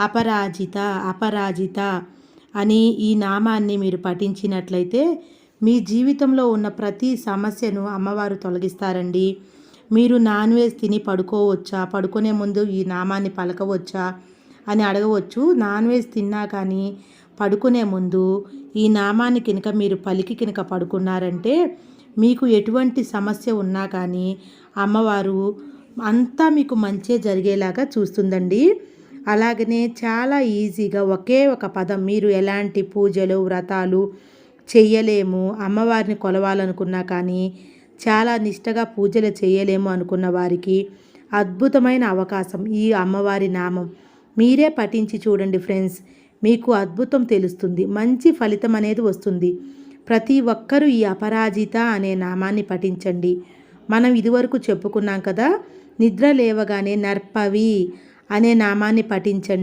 అపరాజిత అపరాజిత అని ఈ నామాన్ని మీరు పఠించినట్లయితే మీ జీవితంలో ఉన్న ప్రతి సమస్యను అమ్మవారు తొలగిస్తారండి. మీరు నాన్ వెజ్ తిని పడుకోవచ్చా? పడుకునే ముందు ఈ నామాన్ని పలకవచ్చా? అని అడగవచ్చు. నాన్ వెజ్ తిన్నా కానీ పడుకునే ముందు ఈ నామాన్ని కనుక మీరు పలికి కనుక పడుకున్నారంటే మీకు ఎటువంటి సమస్య ఉన్నా కానీ అమ్మవారు అంతా మీకు మంచే జరిగేలాగా చూస్తుందండి. అలాగనే చాలా ఈజీగా ఒకే ఒక పదం మీరు ఎలాంటి పూజలు వ్రతాలు చెయ్యలేము. అమ్మవారిని కొలవాలనుకున్నా కానీ చాలా నిష్టగా పూజలు చేయలేము అనుకున్న వారికి అద్భుతమైన అవకాశం ఈ అమ్మవారి నామం. మీరే పఠించి చూడండి ఫ్రెండ్స్ మీకు అద్భుతం తెలుస్తుంది. మంచి ఫలితం అనేది వస్తుంది. ప్రతి ఒక్కరూ ఈ అపరాజిత అనే నామాన్ని పఠించండి. మనం ఇదివరకు చెప్పుకున్నాం కదా నిద్ర లేవగానే నర్పవి అనే నామాన్ని పఠించండి.